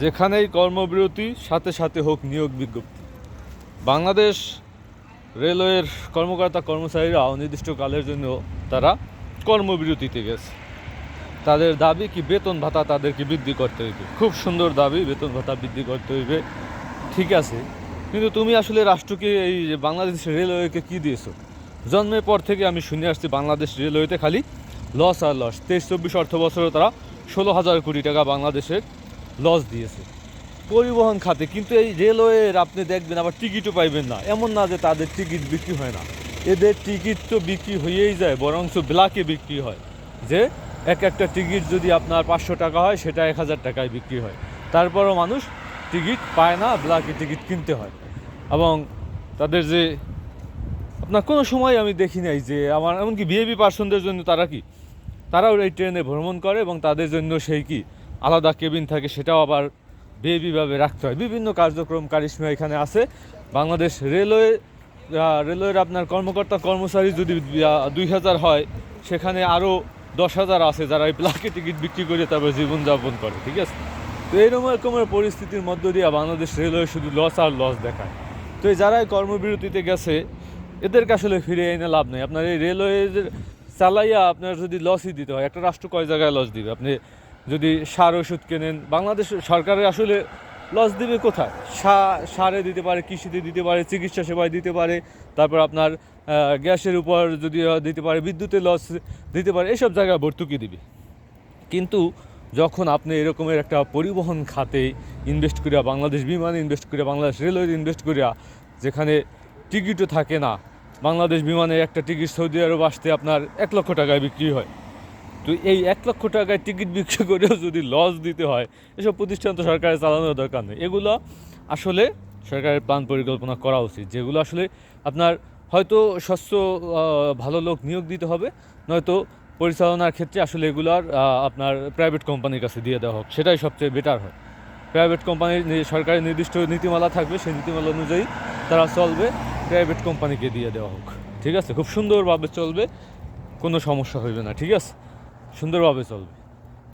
যেখানেই কর্মবিরতি, সাথে সাথে হোক নিয়োগ বিজ্ঞপ্তি। বাংলাদেশ রেলওয়ের কর্মকর্তা কর্মচারীরা অনির্দিষ্টকালের জন্য তারা কর্মবিরতিতে গেছে। তাদের দাবি কি বেতন ভাতা তাদেরকে বৃদ্ধি করতে হইবে? খুব সুন্দর দাবি, বেতন ভাতা বৃদ্ধি করতে হইবে। ঠিক আছে। কিন্তু তুমি আসলে রাষ্ট্রকে এই যে বাংলাদেশ রেলওয়েকে কি দিয়েছ? জন্মের পর থেকে আমি শুনে আসছি বাংলাদেশ রেলওয়েতে খালি লস আর লস তেইশ চব্বিশ অর্থ বছরে তারা ষোলো হাজার কোটি টাকা বাংলাদেশের লস দিয়েছে। পরিবহন খাতে, কিন্তু এই রেলওয়ের আপনি দেখবেন আবার টিকিটও পাইবেন না। এমন না যে তাদের টিকিট বিক্রি হয় না। এদের টিকিট তো বিক্রি হয়েই যায়, বরঞ্চ ব্ল্যাকে বিক্রি হয়। যে এক একটা টিকিট যদি আপনার পাঁচশো টাকা হয়, সেটা এক হাজার টাকায় বিক্রি হয়। তারপরও মানুষ টিকিট পায় না ব্ল্যাকে টিকিট কিনতে হয়। এবং তাদের যে আপনার কোনো সময় আমি দেখি নাই যে আমার, এমনকি বিএবি পার্সনদের জন্য তারা কি? তারাও এই ট্রেনে ভ্রমণ করে এবং তাদের জন্য সেই কি? আলাদা কেবিন থাকে, সেটাও আবার বেবিভাবে রাখতে হয়। বিভিন্ন কার্যক্রম কারিশমা এখানে আছে। বাংলাদেশ রেলওয়ে রেলওয়ের আপনার কর্মকর্তা কর্মচারী যদি দুই হাজার হয়, সেখানে আরও দশ হাজার আছে যারা এই প্লাকে টিকিট বিক্রি করে তারপর জীবনযাপন করে, ঠিক আছে? তো এইরকম রকমের পরিস্থিতির মধ্য দিয়ে বাংলাদেশ রেলওয়ে শুধু লস আর লস দেখায়। তো এই যারা এই কর্মবিরতিতে গেছে, এদেরকে আসলে ফিরে এনে লাভ নেই। আপনার এই রেলওয়ে চালাইয়া আপনার যদি লসই দিতে হয়, একটা রাষ্ট্র কয় জায়গায় লস দিবে? আপনি যদি সার ওষুধ কেনেন, বাংলাদেশ সরকারের আসলে লস দিবে কোথায়? সারে দিতে পারে, কৃষিতে দিতে পারে, চিকিৎসা সেবায় দিতে পারে, তারপর আপনার গ্যাসের উপর যদি দিতে পারে, বিদ্যুতের লস দিতে পারে, এসব জায়গায় ভর্তুকি দিবে। কিন্তু যখন আপনি এরকমের একটা পরিবহন খাতে ইনভেস্ট করিয়া বাংলাদেশ বিমানে ইনভেস্ট করিয়া, বাংলাদেশ রেলওয়ে ইনভেস্ট করিয়া, যেখানে টিকিটও থাকে না, বাংলাদেশ বিমানে একটা টিকিট সৌদি আরব আসতে আপনার এক লক্ষ টাকায় বিক্রি হয়। তো এই এক লক্ষ টাকায় টিকিট বিক্রি করেও যদি লস দিতে হয়, এসব প্রতিষ্ঠান তো সরকারের চালানোর দরকার নেই। এগুলো আসলে সরকারের প্ল্যান পরিকল্পনা করা উচিত, যেগুলো আসলে আপনার হয়তো স্বচ্ছ ভালো লোক নিয়োগ দিতে হবে, নয়তো পরিচালনার ক্ষেত্রে আসলে এগুলার আপনার প্রাইভেট কোম্পানির কাছে দিয়ে দেওয়া হোক, সেটাই সবচেয়ে বেটার হয়। প্রাইভেট কোম্পানির সরকারের নির্দিষ্ট নীতিমালা থাকবে, সেই নীতিমালা অনুযায়ী তারা চলবে প্রাইভেট কোম্পানিকে দিয়ে দেওয়া হোক। ঠিক আছে? খুব সুন্দরভাবে চলবে, কোনো সমস্যা হইবে না, ঠিক আছে? সুন্দরভাবে চলবে।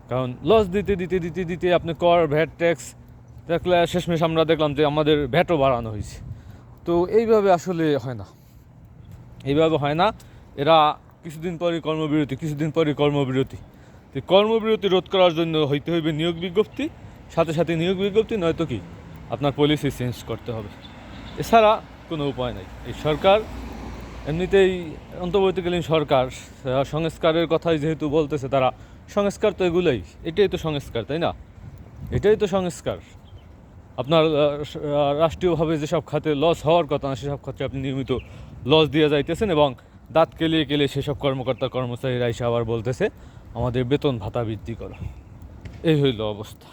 কারণ লস দিতে দিতে দিতে দিতে আপনি কর ভ্যাট ট্যাক্স দেখলে শেষমেশ আমরা দেখলাম যে আমাদের ভ্যাটও বাড়ানো হয়েছে। তো এইভাবে আসলে হয় না। এইভাবে হয় না। এরা কিছুদিন পরই কর্মবিরতি, কিছুদিন পরই কর্মবিরতি। তো কর্মবিরতি রোধ করার জন্য হইতে হইবে নিয়োগ বিজ্ঞপ্তি, সাথে সাথে নিয়োগ বিজ্ঞপ্তি, নয়তো কি? আপনার পলিসি চেঞ্জ করতে হবে। এছাড়া কোনো উপায় নেই। এই সরকার এমনিতেই অন্তর্বর্তীকালীন সরকার সংস্কারের কথাই যেহেতু বলতেছে তারা, সংস্কার তো এগুলোই, এটাই তো সংস্কার, তাই না? এটাই তো সংস্কার। আপনার রাষ্ট্রীয়ভাবে যেসব খাতে লস হওয়ার কথা না সেসব খাতে আপনি নিয়মিত লস দিয়ে যাইতেছেন এবং দাঁত কেলিয়ে কেলিয়ে সেসব কর্মকর্তা, কর্মচারীরা এসে আবার বলতেছে, আমাদের বেতন ভাতা বৃদ্ধি করা। এই হইল অবস্থা।